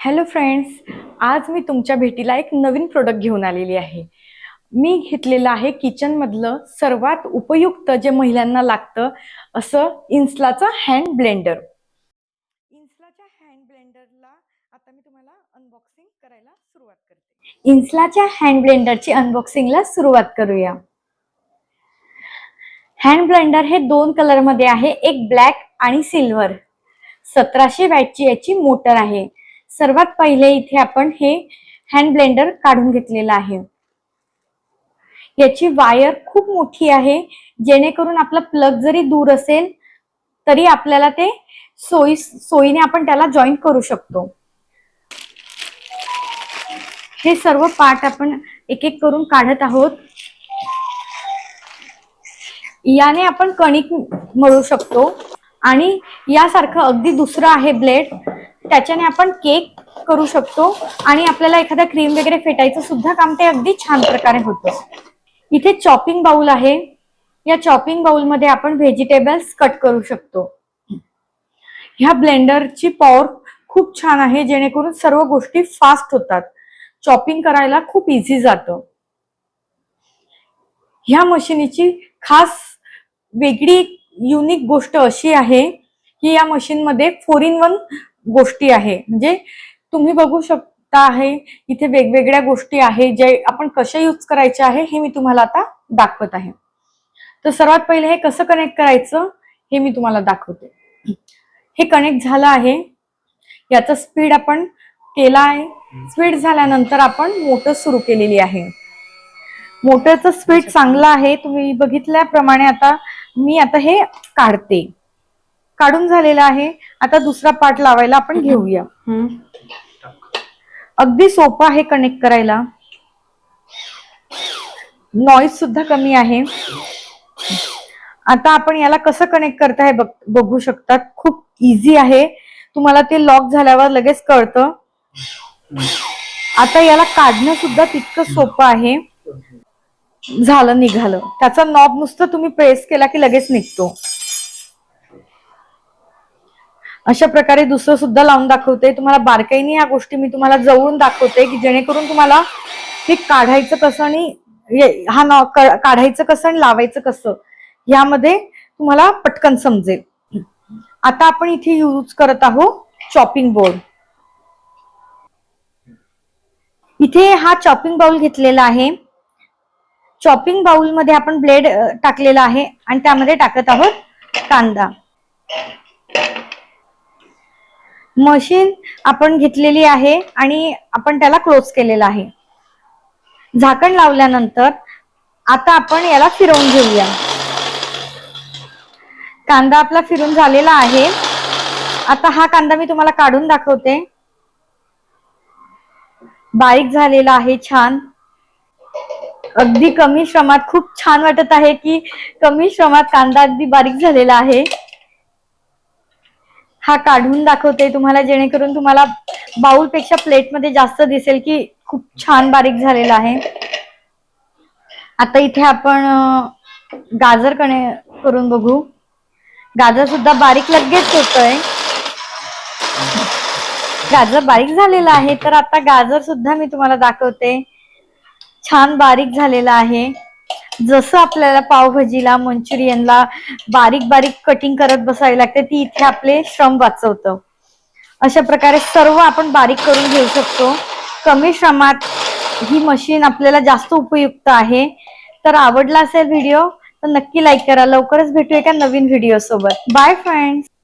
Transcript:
Hello friends आज मी तुमच्या भेटीला एक नवीन प्रोडक्ट घेऊन आलेली आहे. मी घेतलेलं आहे किचनमधलं सर्वात उपयुक्त जे महिलांना लागतं असं इन्सलाचं हँड ब्लेंडर इन्सलाच्या हँड ब्लेंडरला आता मी तुम्हाला अनबॉक्सिंग करायला सुरुवात करते. इन्सलाच्या हँड ब्लेंडरची अनबॉक्सिंगला सुरुवात करूया. हँड ब्लेंडर हे दोन कलरमध्ये आहे एक ब्लॅक आणि सिल्वर सतराशे वॅटची याची मोटर आहे. सर्वात पहिले इथे आपण हे हँड ब्लेंडर काढून घेतलेलं आहे. याची वायर खूप मोठी आहे जेणेकरून आपला प्लग जरी दूर असेल तरी आपल्याला ते सोयी सोयीने आपण त्याला जॉईन करू शकतो. हे सर्व पार्ट आपण एक एक करून काढत आहोत. याने आपण कणिक मळू शकतो. आणि यासारखं अगदी दुसरं आहे ब्लेड त्याच्याने आपण केक करू शकतो आणि आपल्याला एखादा क्रीम वगैरे फेटायचं सुद्धा काम ते अगदी छान प्रकारे होतं. इथे चॉपिंग बाउल आहे. या चॉपिंग बाउलमध्ये आपण व्हेजिटेबल्स कट करू शकतो. ह्या ब्लेंडरची पॉवर खूप छान आहे जेणेकरून सर्व गोष्टी फास्ट होतात. चॉपिंग करायला खूप इझी जातं. ह्या मशीनीची खास वेगळी युनिक गोष्ट अशी आहे की या मशीन मध्ये फोर इन वन गोष्टी आहे. म्हणजे तुम्ही बघू शकता आहे इथे वेगवेगळ्या गोष्टी आहे जे आपण कशा यूज करायचे आहे हे मी तुम्हाला आता दाखवत आहे. तर सर्वात पहिले हे कसं कनेक्ट करायचं हे मी तुम्हाला दाखवते. हे कनेक्ट झालं आहे. याचा स्पीड आपण केला आहे. स्पीड झाल्यानंतर आपण मोटर सुरू केलेली आहे. मोटरचं स्पीड चांगलं आहे. तुम्ही बघितल्याप्रमाणे आता मी आता हे काढते. काढून झालेलं आहे. आता दुसरा पार्ट लावायला आपण घेऊया. अगदी सोपं आहे कनेक्ट करायला. नॉईज सुद्धा कमी आहे. आता आपण याला कसं कनेक्ट करताय बघ बघू शकतात. खूप इझी आहे. तुम्हाला ते लॉक झाल्यावर लगेच कळतं. आता याला काढणं सुद्धा तितकं सोपं आहे. झालं निघालं. त्याचा नॉब नुसतं तुम्ही प्रेस केला की लगेच निघतो. अशा प्रकारे दुसरं सुद्धा लावून दाखवते. तुम्हाला बारकाईने या गोष्टी मी तुम्हाला जवळून दाखवते की जेणेकरून तुम्हाला हे काढायचं कसं आणि हा नॉ काढायचं कसं आणि लावायचं कसं यामध्ये तुम्हाला पटकन समजेल. आता आपण इथे यूज करत आहोत चॉपिंग बोर्ड इथे हा चॉपिंग बाउल घेतलेला आहे. चॉपिंग बाउलमध्ये आपण ब्लेड टाकलेला आहे आणि त्यामध्ये टाकत आहोत कांदा. मशीन आपण घेतलेली आहे आणि आपण त्याला क्लोज केलेला आहे. झाकण लावल्यानंतर आता आपण याला फिरवून घेऊया. कांदा आपला फिरून झालेला आहे. आता हा कांदा मी तुम्हाला काढून दाखवते. बारीक झालेला आहे छान. अगदी कमी श्रमात खूप छान वाटत आहे की कमी श्रमात कांदा अगदी बारीक झालेला आहे. हा काढून दाखवते तुम्हाला जेणेकरून तुम्हाला बाउलपेक्षा प्लेटमध्ये जास्त दिसेल की खूप छान बारीक झालेला आहे. आता इथे आपण गाजर कणे करून बघू. गाजर सुद्धा बारीक लगेच होतोय. गाजर बारीक झालेला आहे तर आता गाजर सुद्धा मी तुम्हाला दाखवते. छान बारीक झालेला आहे. जसं आपल्याला पावभाजीला मंचुरियनला बारीक बारीक कटिंग करत बसावी लागते ती इथे आपले श्रम वाचवतं. अशा प्रकारे सर्व आपण बारीक करून घेऊ शकतो. कमी श्रमात ही मशीन आपल्याला जास्त उपयुक्त आहे. तर आवडला असेल व्हिडिओ तर नक्की लाईक करा. लवकरच भेटू एका नवीन व्हिडिओ सोबत. Bye friends